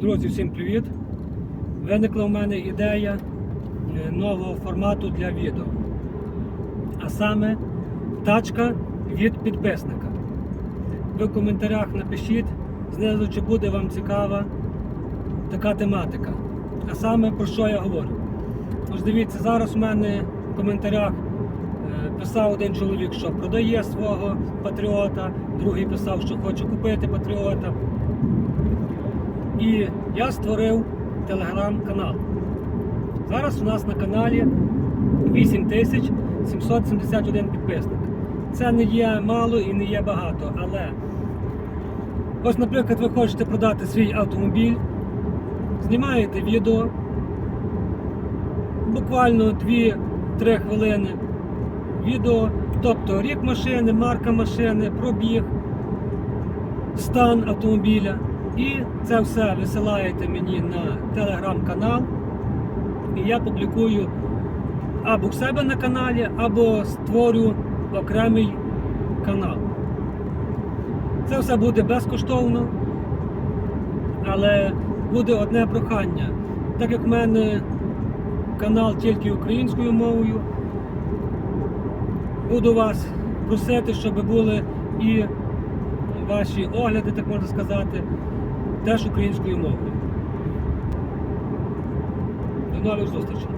Друзі, всім привіт! Виникла у мене ідея е, нового формату для відео. А саме тачка від підписника. Ви в коментарях напишіть знизу, чи буде вам цікава така тематика. А саме про що я говорю. Ось дивіться, зараз у мене в коментарях е, писав один чоловік, що продає свого патріота, другий писав, що хоче купити патріота. І я створив телеграм-канал. Зараз у нас на каналі 8771 підписник. Це не є мало і не є багато, але ось, наприклад, ви хочете продати свій автомобіль, знімаєте відео, буквально 2-3 хвилини відео, тобто рік машини, марка машини, пробіг, стан автомобіля. І це все висилаєте мені на телеграм-канал. І я публікую або в себе на каналі, або створю окремий канал. Це все буде безкоштовно, але буде одне прохання. Так як в мене канал тільки українською мовою, буду вас просити, щоб були і ваші огляди, так можна сказати, теж українською мовою. До нових зустрічей!